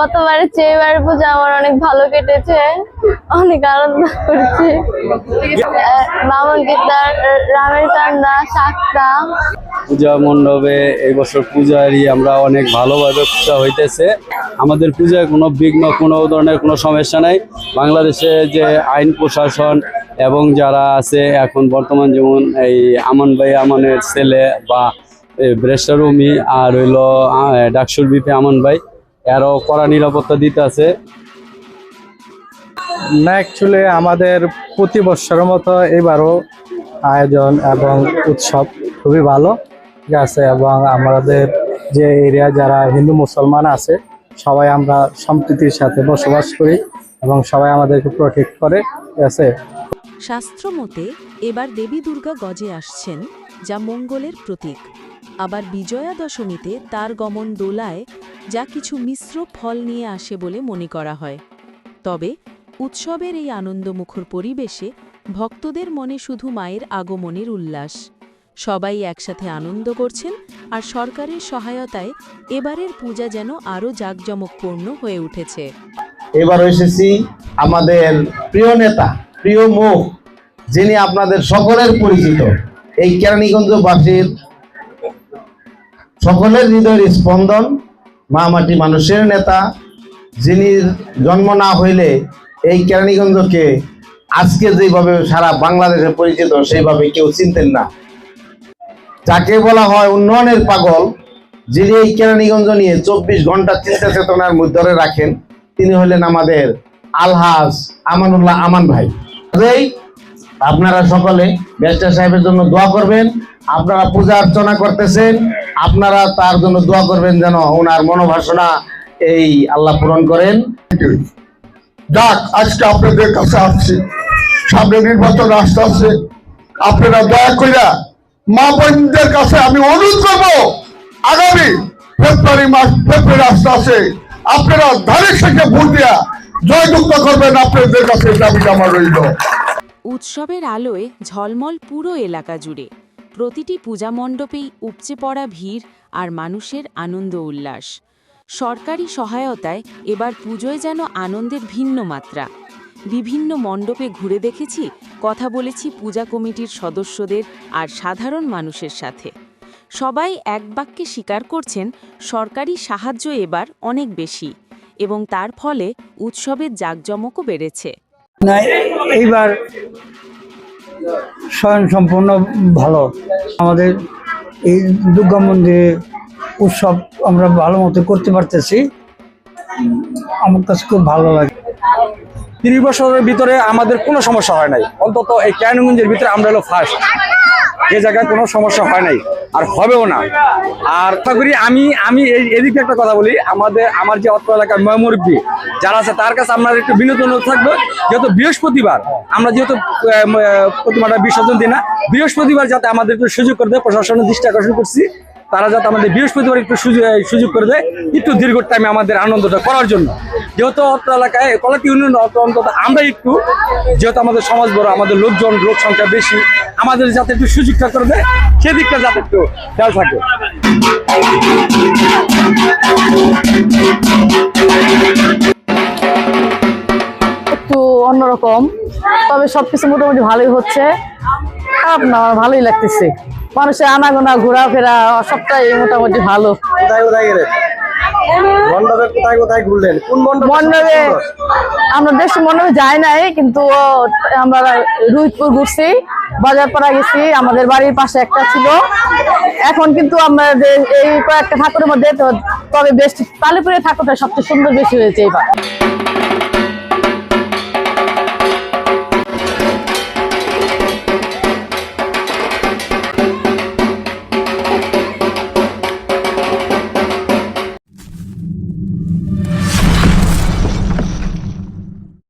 গতবারের চেয়ে এবারে পূজা আমার অনেক ভালো কেটেছে অনেক আনন্দ করেছি। বামন গীতার রামের কান্না সাতটা। পূজা মণ্ডপে এই বছর পূজারই আমরা অনেক ভালোভাবে পূজা হইতেছে। আমাদের পূজায় কোনো বিঘ্ন কোনো ধরনের কোনো সমস্যা নাই। বাংলাদেশে যে আইন প্রশাসন এবং যারা আছে এখন বর্তমান যেমন এই আমন ভাই আমনের ছেলে বা ব্রেস্টার রুমি আর হইল ডাকসুর বিপে আমন ভাই এরও কড়া নিরাপত্তা দিতে আছে। না অ্যাকচুয়ালি আমাদের প্রতি বছরের মতো এবারও আয়োজন এবং উৎসব খুবই ভালো। ঠিক আছে এবং আমাদের যে এরিয়া যারা হিন্দু মুসলমান আছে সবাই আমরা সম্প্রীতির সাথে বসবাস করি এবং সবাই আমাদেরকে প্রোটেক্ট করে ঠিক আছে? শাস্ত্রমতে এবার দেবী দুর্গা গজে আসছেন যা মঙ্গলের প্রতীক। আবার বিজয়া দশমীতে তার গমন দোলায় যা কিছু মিশ্র ফল নিয়ে আসে বলে মনে করা হয়। তবে, উৎসবের এই আনন্দমুখর পরিবেশে ভক্তদের মনে শুধু মায়ের আগমনের উল্লাস। সবাই একসাথে আনন্দ করছেন আর সরকারের সহায়তায় এবারের পূজা যেন আরও জাঁকজমকপূর্ণ হয়ে উঠেছে। এবার এসেছি আমাদের প্রিয় নেতা, প্রিয় মুখ, যিনি আপনাদের সকলের পরিচিত। এই কেরানীগঞ্জবাসীর সকলের হৃদয়ের স্পন্দন মা মাটি মানুষের নেতা, যিনি জন্ম না হইলে এই কেরানীগঞ্জকে আজকে যেভাবে সারা বাংলাদেশে পরিচিত, সেইভাবে কেউ চিনতেন না। যাকে বলা হয় উন্নয়নের পাগল, যিনি এই কেরানীগঞ্জ নিয়ে চব্বিশ ঘণ্টা চিন্তা চেতনার মধ্যে রাখেন, তিনি হলেন আমাদের আলহাজ আমানুল্লাহ আমান ভাই। আপনারা সকলে ব্যারিস্টার সাহেবের জন্য দোয়া করবেন। আপনারা পূজা অর্চনা করতেছেন আপনারা তার জন্য দোয়া করবেন যেন ওনার মনোবাসনা এই আল্লাহ পূরণ করেন। যাক আজকে আপনাদের কাছে আসছি। সামনে নির্বাচন আসতে আসছে। আপনারা দয়া কইরা মা বোনদের কাছে আমি অনুরোধ করব আগামী ফেব্রুয়ারি মাস ফেব্রুয়ারি আসতে আসে আপনারা ধারে থেকে ভোট দিয়া জয়যুক্ত করবেন আপনাদের কাছে দাবি আমার রইল। উৎসবের আলোয় ঝলমল পুরো এলাকা জুড়ে। প্রতিটি পূজা মণ্ডপেই উপচে পড়া ভিড় আর মানুষের আনন্দ উল্লাস। সরকারি সহায়তায় এবার পুজোয় যেন আনন্দের ভিন্ন মাত্রা। বিভিন্ন মণ্ডপে ঘুরে দেখেছি, কথা বলেছি পূজা কমিটির সদস্যদের আর সাধারণ মানুষের সাথে। সবাই এক বাক্যে স্বীকার করছেন, সরকারি সাহায্য এবার অনেক বেশি এবং তার ফলে উৎসবের জাঁকজমকও বেড়েছে। এইবার স্বয়ং সম্পূর্ণ ভালো। আমাদের এই দুর্গা মন্দিরে উৎসব আমরা ভালো মতো করতে পারতেছি। আমার কাছে খুব ভালো লাগে। তিরিশ বছরের ভিতরে আমাদের কোনো সমস্যা হয় নাই। অন্তত এই ক্যানগঞ্জের ভিতরে আমরা হলো ফার্স্ট এ জায়গায় কোনো সমস্যা হয় নাই। আর হবেও না। আর আশা করি আমি আমি এই, এদিকে একটা কথা বলি, আমাদের, আমার যে অত্র এলাকার ময়মুরব্বী যারা আছে তার কাছে আপনার একটু বিনোদন থাকবে। যেহেতু বৃহস্পতিবার, আমরা যেহেতু প্রতিমাটা বিসর্জন দিই না, বৃহস্পতিবার যাতে আমাদের একটু সুযোগ করে দেয়, প্রশাসনের দৃষ্টি আকর্ষণ করছি। তারা যাতে আমাদের বৃহস্পতিবার একটু সুযোগ করে দেয়, একটু দীর্ঘ টাইমে আমাদের আনন্দটা করার জন্য। যেহেতু অত্র এলাকায়, কলাটি ইউনিয়ন অন্তত আমরা একটু, যেহেতু আমাদের সমাজ বড়, আমাদের লোকজন, লোক সংখ্যা বেশি, আমাদের যাতে একটু সুযোগটা করে দেয়, সেদিকটা যাতে একটু খেয়াল থাকে। অন্যরকম, তবে সবকিছু মোটামুটি ভালোই হচ্ছে। খারাপ না, ভালোই লাগতেছে। মানুষের আনাগোনা ঘোরাফেরা সবটাই মোটামুটি ভালো। কোথায় কোথায় গেলেন মণ্ডপে কোথায় কোথায় ঘুরলেন? কোন মণ্ডপে আমরা বেশি মণ্ডপে যাই নাই কিন্তু আমরা ঘুরছি বাজারপাড়া গেছি আমাদের বাড়ির পাশে একটা ছিল। এখন কিন্তু আমাদের এই কয়েকটা ঠাকুরের মধ্যে তো তবে বেশ কালীপুরের ঠাকুরটা সবচেয়ে সুন্দর বেশি হয়েছে এইবার